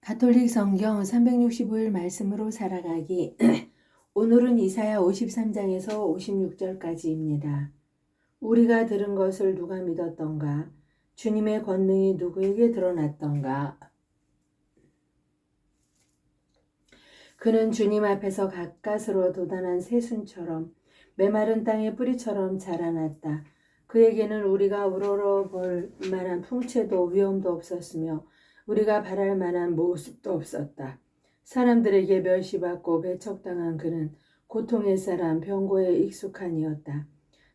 가톨릭 성경 365일 말씀으로 살아가기. 오늘은 이사야 53장에서 56절까지입니다. 우리가 들은 것을 누가 믿었던가? 주님의 권능이 누구에게 드러났던가? 그는 주님 앞에서 가까스로 도단한 새순처럼 메마른 땅의 뿌리처럼 자라났다. 그에게는 우리가 우러러 볼 만한 풍채도 위험도 없었으며 우리가 바랄 만한 모습도 없었다. 사람들에게 멸시받고 배척당한 그는 고통의 사람 병고에 익숙한 이었다.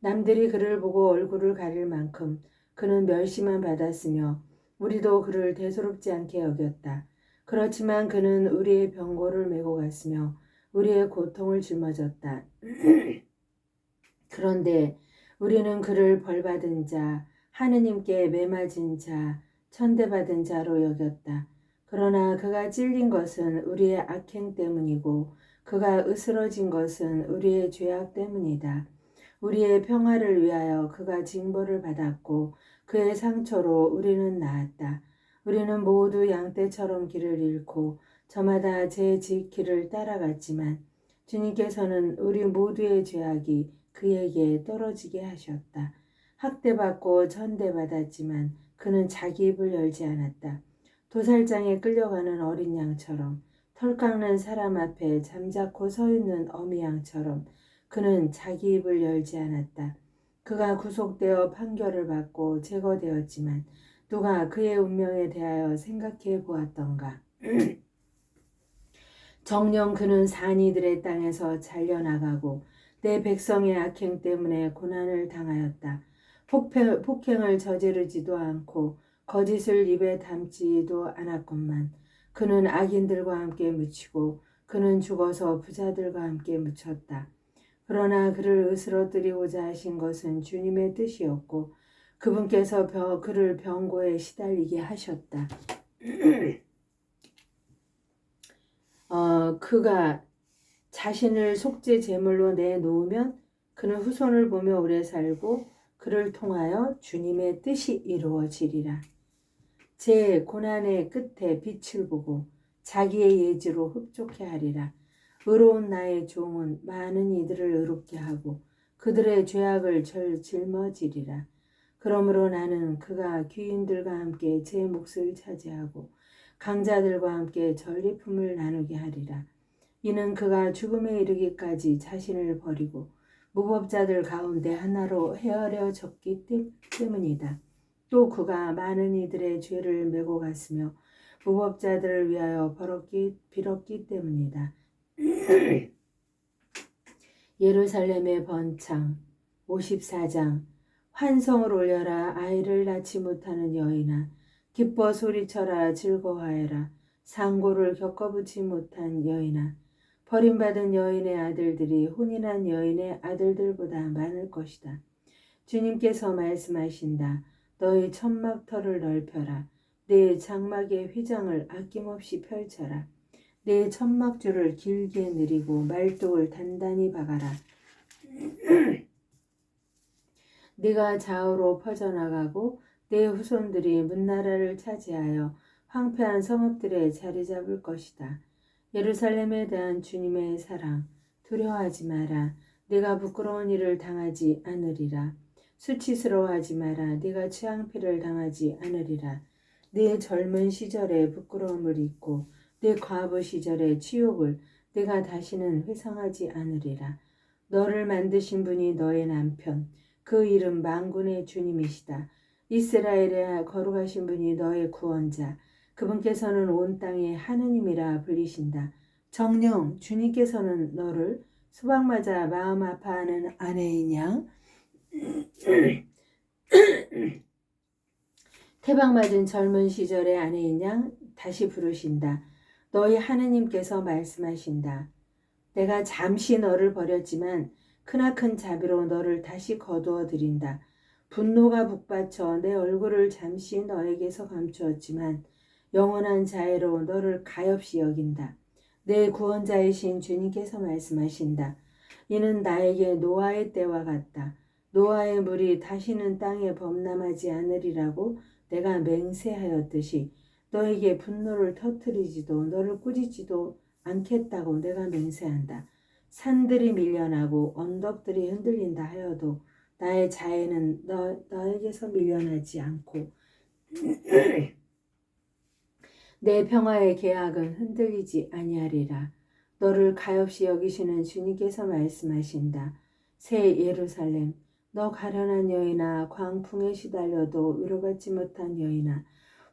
남들이 그를 보고 얼굴을 가릴 만큼 그는 멸시만 받았으며 우리도 그를 대수롭지 않게 여겼다. 그렇지만 그는 우리의 병고를 메고 갔으며 우리의 고통을 짊어졌다. 그런데 우리는 그를 벌받은 자, 하느님께 매맞은 자, 천대받은 자로 여겼다. 그러나 그가 찔린 것은 우리의 악행 때문이고 그가 으스러진 것은 우리의 죄악 때문이다. 우리의 평화를 위하여 그가 징벌을 받았고 그의 상처로 우리는 나았다. 우리는 모두 양떼처럼 길을 잃고 저마다 제 지길을 따라갔지만 주님께서는 우리 모두의 죄악이 그에게 떨어지게 하셨다. 학대받고 천대받았지만 그는 자기 입을 열지 않았다. 도살장에 끌려가는 어린 양처럼 털 깎는 사람 앞에 잠자코 서 있는 어미 양처럼 그는 자기 입을 열지 않았다. 그가 구속되어 판결을 받고 제거되었지만 누가 그의 운명에 대하여 생각해 보았던가. 정령 그는 산이들의 땅에서 잘려나가고 내 백성의 악행 때문에 고난을 당하였다. 폭행, 폭행을 저지르지도 않고 거짓을 입에 담지도 않았건만 그는 악인들과 함께 묻히고 그는 죽어서 부자들과 함께 묻혔다. 그러나 그를 으스러뜨리고자 하신 것은 주님의 뜻이었고 그분께서 병, 그를 병고에 시달리게 하셨다. 어, 그가 자신을 속죄 제물로 내놓으면 그는 후손을 보며 오래 살고 그를 통하여 주님의 뜻이 이루어지리라. 제 고난의 끝에 빛을 보고 자기의 예지로 흡족해 하리라. 의로운 나의 종은 많은 이들을 의롭게 하고 그들의 죄악을 절 짊어지리라. 그러므로 나는 그가 귀인들과 함께 제 몫을 차지하고 강자들과 함께 전리품을 나누게 하리라. 이는 그가 죽음에 이르기까지 자신을 버리고 무법자들 가운데 하나로 헤아려졌기 때문이다. 또 그가 많은 이들의 죄를 메고 갔으며 무법자들을 위하여 벌었기 빌었기 때문이다. 예루살렘의 번창 54장 환성을 올려라 아이를 낳지 못하는 여인아 기뻐 소리쳐라 즐거워하여라 상고를 겪어보지 못한 여인아 버림받은 여인의 아들들이 혼인한 여인의 아들들보다 많을 것이다. 주님께서 말씀하신다. 너희 천막터를 넓혀라. 내 장막의 휘장을 아낌없이 펼쳐라. 내 천막줄을 길게 늘이고 말뚝을 단단히 박아라. 네가 좌우로 퍼져나가고 내 후손들이 문나라를 차지하여 황폐한 성읍들에 자리 잡을 것이다. 예루살렘에 대한 주님의 사랑 두려워하지 마라. 내가 부끄러운 일을 당하지 않으리라. 수치스러워하지 마라. 네가 취향피를 당하지 않으리라. 네 젊은 시절에 부끄러움을 잊고 내 과부 시절의 치욕을 내가 다시는 회상하지 않으리라. 너를 만드신 분이 너의 남편, 그 이름 만군의 주님이시다. 이스라엘에 거룩하신 분이 너의 구원자, 그분께서는 온 땅의 하느님이라 불리신다. 정령 주님께서는 너를 수박 맞아 마음 아파하는 아내인 양 태박 맞은 젊은 시절의 아내인 양 다시 부르신다. 너희 하느님께서 말씀하신다. 내가 잠시 너를 버렸지만 크나큰 자비로 너를 다시 거두어 드린다. 분노가 북받쳐 내 얼굴을 잠시 너에게서 감추었지만 영원한 자애로 너를 가엾이 여긴다. 내 구원자이신 주님께서 말씀하신다. 이는 나에게 노아의 때와 같다. 노아의 물이 다시는 땅에 범람하지 않으리라고 내가 맹세하였듯이 너에게 분노를 터뜨리지도 너를 꾸짖지도 않겠다고 내가 맹세한다. 산들이 밀려나고 언덕들이 흔들린다 하여도 나의 자애는 너, 너에게서 밀려나지 않고 내 평화의 계약은 흔들리지 아니하리라. 너를 가엾이 여기시는 주님께서 말씀하신다. 새 예루살렘, 너 가련한 여인아, 광풍에 시달려도 위로받지 못한 여인아,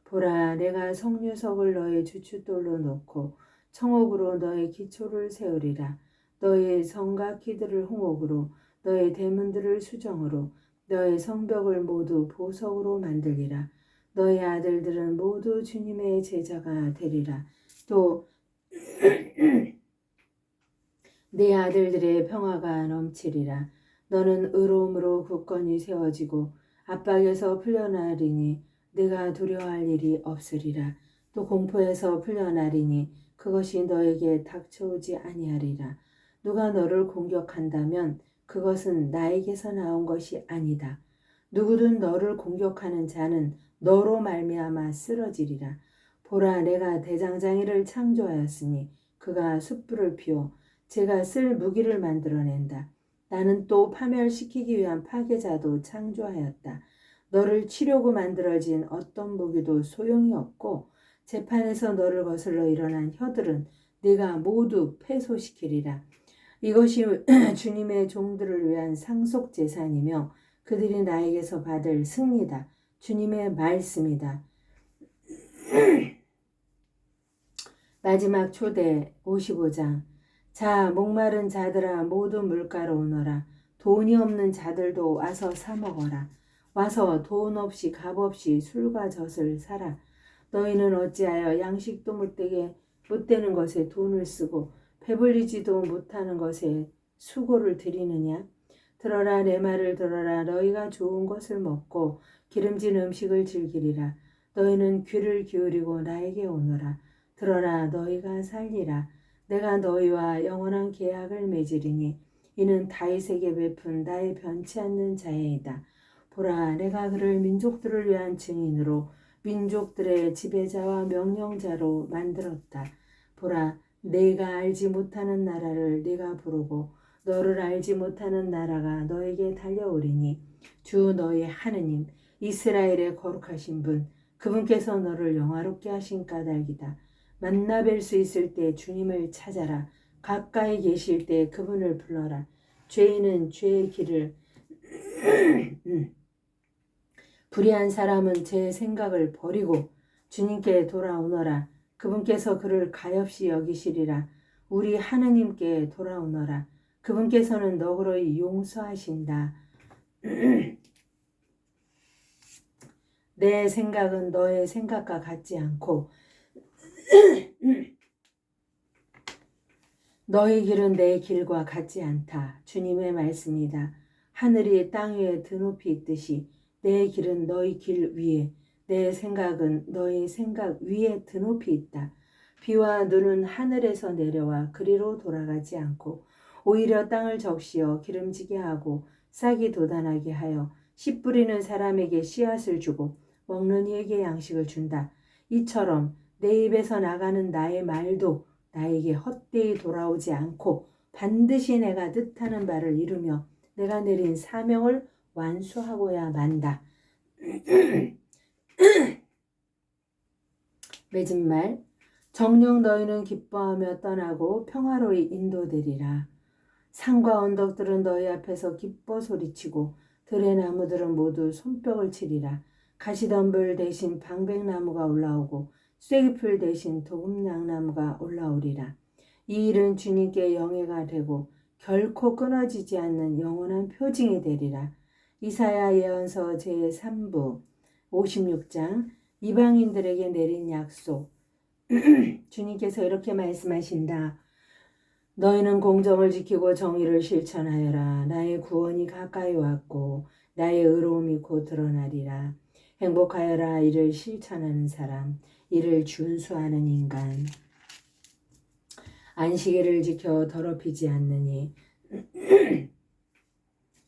보라, 내가 성류석을 너의 주춧돌로 놓고 청옥으로 너의 기초를 세우리라. 너의 성곽기들을 홍옥으로, 너의 대문들을 수정으로, 너의 성벽을 모두 보석으로 만들리라. 너의 아들들은 모두 주님의 제자가 되리라. 또네 아들들의 평화가 넘치리라. 너는 의로움으로 굳건히 세워지고 압박에서 풀려나리니 내가 두려워할 일이 없으리라. 또 공포에서 풀려나리니 그것이 너에게 닥쳐오지 아니하리라. 누가 너를 공격한다면 그것은 나에게서 나온 것이 아니다. 누구든 너를 공격하는 자는 너로 말미암아 쓰러지리라. 보라 내가 대장장이를 창조하였으니 그가 숯불을 피워 제가 쓸 무기를 만들어낸다. 나는 또 파멸시키기 위한 파괴자도 창조하였다. 너를 치려고 만들어진 어떤 무기도 소용이 없고 재판에서 너를 거슬러 일어난 혀들은 네가 모두 패소시키리라. 이것이 주님의 종들을 위한 상속 재산이며 그들이 나에게서 받을 승리다. 주님의 말씀이다. 마지막 초대 55장. 자 목마른 자들아 모두 물가로 오너라. 돈이 없는 자들도 와서 사 먹어라. 와서 돈 없이 값 없이 술과 젖을 사라. 너희는 어찌하여 양식도 못되게 못되는 것에 돈을 쓰고 배불리지도 못하는 것에 수고를 들이느냐 들어라 내 말을 들어라 너희가 좋은 것을 먹고 기름진 음식을 즐기리라 너희는 귀를 기울이고 나에게 오너라 들어라 너희가 살리라 내가 너희와 영원한 계약을 맺으리니 이는 다윗에게 베푼 나의 변치 않는 자애이다. 보라 내가 그를 민족들을 위한 증인으로 민족들의 지배자와 명령자로 만들었다. 보라 내가 알지 못하는 나라를 네가 부르고 너를 알지 못하는 나라가 너에게 달려오리니 주 너희 하느님 이스라엘의 거룩하신 분 그분께서 너를 영화롭게 하신 까닭이다. 만나 뵐 수 있을 때 주님을 찾아라. 가까이 계실 때 그분을 불러라. 죄인은 죄의 길을 불의한 사람은 제 생각을 버리고 주님께 돌아오너라. 그분께서 그를 가엾이 여기시리라. 우리 하느님께 돌아오너라. 그분께서는 너그러이 용서하신다. 내 생각은 너의 생각과 같지 않고 너희 길은 내 길과 같지 않다. 주님의 말씀이다. 하늘이 땅 위에 드높이 있듯이 내 길은 너희 길 위에 내 생각은 너희 생각 위에 드높이 있다. 비와 눈은 하늘에서 내려와 그리로 돌아가지 않고 오히려 땅을 적시어 기름지게 하고 싹이 돋아나게 하여 씨 뿌리는 사람에게 씨앗을 주고 먹는 이에게 양식을 준다. 이처럼 내 입에서 나가는 나의 말도 나에게 헛되이 돌아오지 않고 반드시 내가 뜻하는 바를 이루며 내가 내린 사명을 완수하고야 만다. 맺은 말 정령 너희는 기뻐하며 떠나고 평화로이 인도되리라. 산과 언덕들은 너희 앞에서 기뻐 소리치고 들의 나무들은 모두 손뼉을 치리라. 가시덤불 대신 방백나무가 올라오고 쐐기풀 대신 도금양나무가 올라오리라. 이 일은 주님께 영예가 되고 결코 끊어지지 않는 영원한 표징이 되리라. 이사야 예언서 제3부 56장 이방인들에게 내린 약속 주님께서 이렇게 말씀하신다. 너희는 공정을 지키고 정의를 실천하여라. 나의 구원이 가까이 왔고 나의 의로움이 곧 드러나리라. 행복하여라 이를 실천하는 사람, 이를 준수하는 인간. 안식일을 지켜 더럽히지 않느니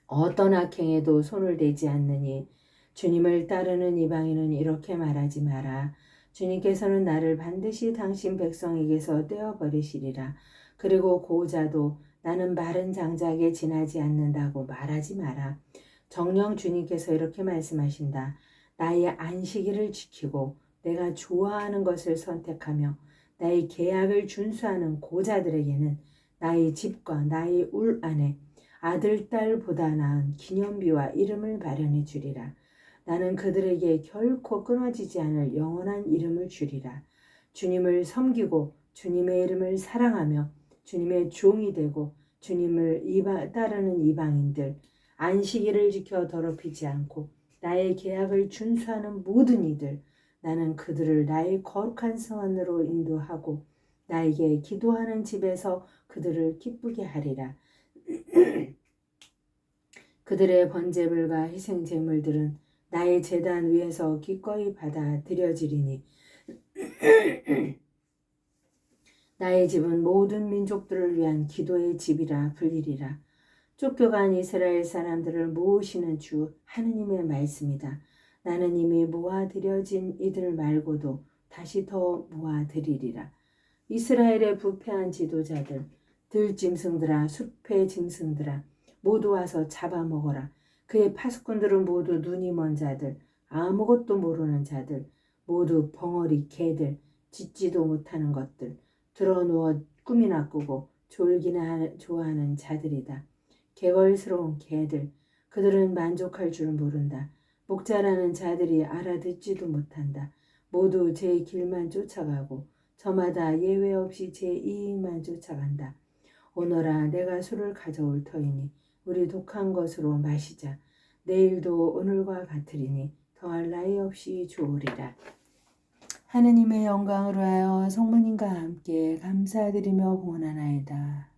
어떤 악행에도 손을 대지 않느니 주님을 따르는 이방인은 이렇게 말하지 마라. 주님께서는 나를 반드시 당신 백성에게서 떼어 버리시리라. 그리고 고자도 나는 마른 장작에 지나지 않는다고 말하지 마라. 정령 주님께서 이렇게 말씀하신다. 나의 안식일을 지키고 내가 좋아하는 것을 선택하며 나의 계약을 준수하는 고자들에게는 나의 집과 나의 울 안에 아들, 딸보다 나은 기념비와 이름을 마련해 주리라. 나는 그들에게 결코 끊어지지 않을 영원한 이름을 주리라. 주님을 섬기고 주님의 이름을 사랑하며 주님의 종이 되고 주님을 이바, 따르는 이방인들 안식일을 지켜 더럽히지 않고 나의 계약을 준수하는 모든 이들 나는 그들을 나의 거룩한 성안으로 인도하고 나에게 기도하는 집에서 그들을 기쁘게 하리라. 그들의 번제물과 희생 제물들은 나의 제단 위에서 기꺼이 받아 드려지리니 나의 집은 모든 민족들을 위한 기도의 집이라 불리리라. 쫓겨간 이스라엘 사람들을 모으시는 주 하느님의 말씀이다. 나는 이미 모아드려진 이들 말고도 다시 더 모아드리리라. 이스라엘의 부패한 지도자들, 들짐승들아, 숲의 짐승들아, 모두 와서 잡아먹어라. 그의 파수꾼들은 모두 눈이 먼 자들, 아무것도 모르는 자들, 모두 벙어리 개들, 짖지도 못하는 것들, 드러누워 꿈이나 꾸고 졸기나 좋아하는 자들이다. 개걸스러운 개들, 그들은 만족할 줄 모른다. 목자라는 자들이 알아듣지도 못한다. 모두 제 길만 쫓아가고 저마다 예외 없이 제 이익만 쫓아간다. 오너라 내가 술을 가져올 터이니 우리 독한 것으로 마시자. 내일도 오늘과 같으리니 더할 나위 없이 좋으리라. 하느님의 영광을 위하여 성모님과 함께 감사드리며 공헌하나이다.